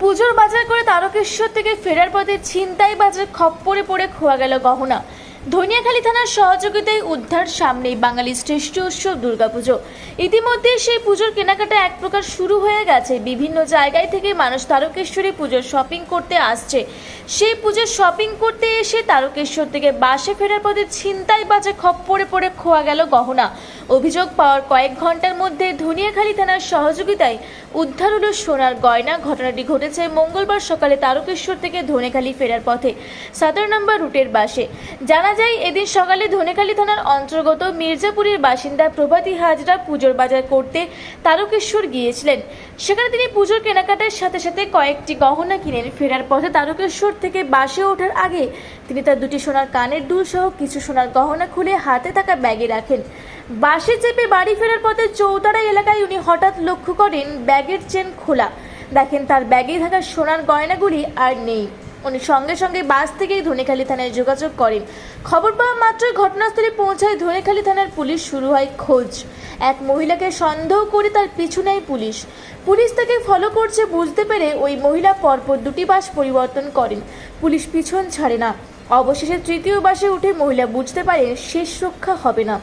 পুজোর বাজার করে তারকেশ্বর থেকে ফেরার পথে ছিনতাই বাজার খপ্পরে পড়ে খোয়া গেল গহনা। ধনিয়াখালী থানার সহযোগিতায় উদ্ধার সামনেই বাঙালির শ্রেষ্ঠ উৎসব দুর্গাপুজো। ইতিমধ্যে সেই পুজোর কেনাকাটা এক প্রকার শুরু হয়ে গেছে। বিভিন্ন জায়গায় থেকে মানুষ তারকেশ্বরী পুজোর শপিং করতে আসছে। সেই পুজোর শপিং করতে এসে তারকেশ্বর থেকে বাসে ফেরার পথে ছিনতাই বাজে খপ্পরে পড়ে খোয়া গেল গহনা। অভিযোগ পাওয়ার কয়েক ঘণ্টার মধ্যে ধনিয়াখালী থানার সহযোগিতায় উদ্ধার হলো সোনার গয়না। ঘটনাটি ঘটেছে মঙ্গলবার সকালে তারকেশ্বর থেকে ধনেখালি ফেরার পথে। সতেরো নম্বর রুটের বাসে। জানা যায়, এদিন সকালে ধনেখালি থানার অন্তর্গত মির্জাপুরের বাসিন্দা প্রভাতী হাজরা পুজোর বাজার করতে তারকেশ্বর গিয়েছিলেন। সেখানে তিনি পুজোর কেনাকাটার সাথে সাথে কয়েকটি গহনা কিনেন। ফেরার পথে তারকেশ্বর থেকে বাসে ওঠার আগে তিনি তার দুটি সোনার কানের দুল সহ কিছু সোনার গহনা খুলে হাতে থাকা ব্যাগে রাখেন। বাসে চেপে বাড়ি ফেরার পথে চৌতারা এলাকায় উনি হঠাৎ লক্ষ্য করেন, ব্যাগের চেন খোলা। দেখেন তার ব্যাগে থাকা সোনার গয়নাগুলি আর নেই। উনি সঙ্গে সঙ্গে বাস থেকেই ধনেখালী থানায় যোগাযোগ করেন। খবর পাওয়া মাত্রই ঘটনাস্থলে পৌঁছায় ধনেখালি থানার পুলিশ, শুরু হয় খোঁজ। এক মহিলাকে সন্দেহ করে তার পিছু নেয় পুলিশ। পুলিশ তাকে ফলো করছে বুঝতে পেরে ওই মহিলা পরপর দুটি বাস পরিবর্তন করেন। পুলিশ পিছন ছাড়ে না। অবশেষে তৃতীয় বাসে উঠে মহিলা বুঝতে পারে শেষ রক্ষা হবে না।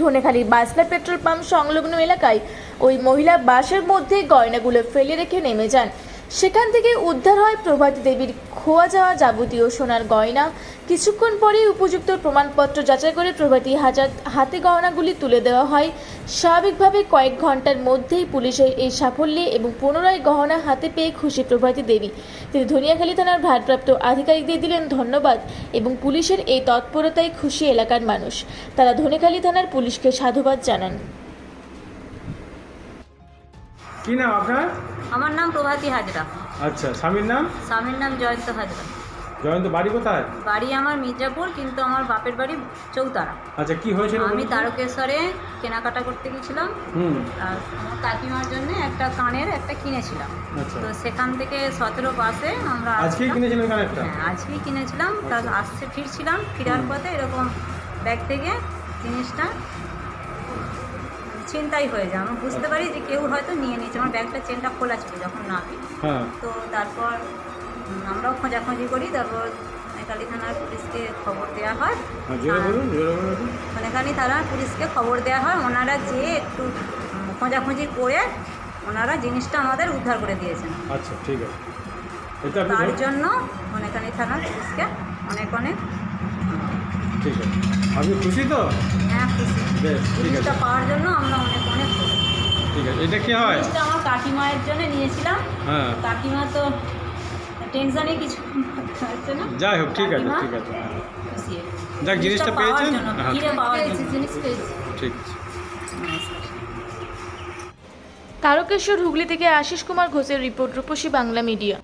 ধনেখালির বাসলা পেট্রোল পাম্প সংলগ্ন এলাকায় ওই মহিলা বাসের মধ্যে গয়নাগুলো ফেলে রেখে নেমে যান। সেখান থেকে উদ্ধার হয় প্রভাতী দেবীর খোয়া যাওয়া যাবতীয় সোনার গয়না। কিছুক্ষণ পরেই উপযুক্ত প্রমাণপত্র যাচাই করে প্রভাতী হাজার হাতে গয়নাগুলি তুলে দেওয়া হয়। স্বাভাবিকভাবে কয়েক ঘণ্টার মধ্যেই পুলিশের এই সাফল্যে এবং পুনরায় গহনা হাতে পেয়ে খুশি প্রভাতী দেবী। তিনি ধনিয়াখালী থানার ভারপ্রাপ্ত আধিকারিকদের দিলেন ধন্যবাদ এবং পুলিশের এই তৎপরতায় খুশি এলাকার মানুষ। তারা ধনেখালী থানার পুলিশকে সাধুবাদ জানান। কি নাম আপনার? আমার নাম প্রভাতী হাজরা। আচ্ছা স্বামীর নাম? স্বামীর নাম জয়ন্ত হাজরা। জয়ন্ত বাড়ি কোথায়? বাড়ি আমার মির্জাপুর কিন্তু আমার বাপের বাড়ি চৌতারা। আচ্ছা কি হয়েছিল আমি তারকেশ্বরে কেনাকাটা করতে গেছিলাম। আর আমার কাকিমার জন্য একটা কানের একটা কিনেছিলাম। আচ্ছা। তো সেখান থেকে সতেরো বাসে আমরা আজকেই। কিনেছিলেন কানেরটা? হ্যাঁ আজকেই কিনেছিলাম। তার আসছে ফিরছিলাম। ফেরার পথে এরকম ব্যাগ থেকে জিনিসটা ছিনতাই হয়ে যায়। আমি বুঝতে পারি যে কেউ হয়তো নিয়ে নিয়েছে। আমার ব্যাগটা চেনটা খোলা ছিল যখন নামি। হ্যাঁ। তো তারপর আমরাও খোঁজাখুঁজি করি। তারপর কালী থানার পুলিশকে খবর দেওয়া হয়। হ্যাঁ, একটু। সোনাখালী থানার পুলিশকে খবর দেওয়া হয়। ওনারা যেয়ে একটু খোঁজাখুঁজি করে ওনারা জিনিসটা আমাদের উদ্ধার করে দিয়েছেন। আচ্ছা ঠিক আছে। তার জন্য সোনাখালী থানার পুলিশকে অনেক অনেক ঠিক আছে। আপনি খুশি তো? হ্যাঁ খুশি বেশ ঠিক আছে। জিনিসটা পাওয়ার জন্য আমরা অনেক অনেক ঠিক আছে এটা কি হয়? জিনিসটা আমার কাকিমায়ের জন্য নিয়েছিলাম। হ্যাঁ। কাকিমা তো টেনশনে কিছু হচ্ছে না? যাই হোক ঠিক আছে ঠিক আছে হ্যাঁ, যাক জিনিসটা পেয়েছেন? হ্যাঁ ফিরে পাওয়ার জিনিস পেয়েছি। ঠিক আছে। তারকেশ্বর হুগলি থেকে আশিস কুমার ঘোষের রিপোর্ট রূপসী বাংলা মিডিয়া।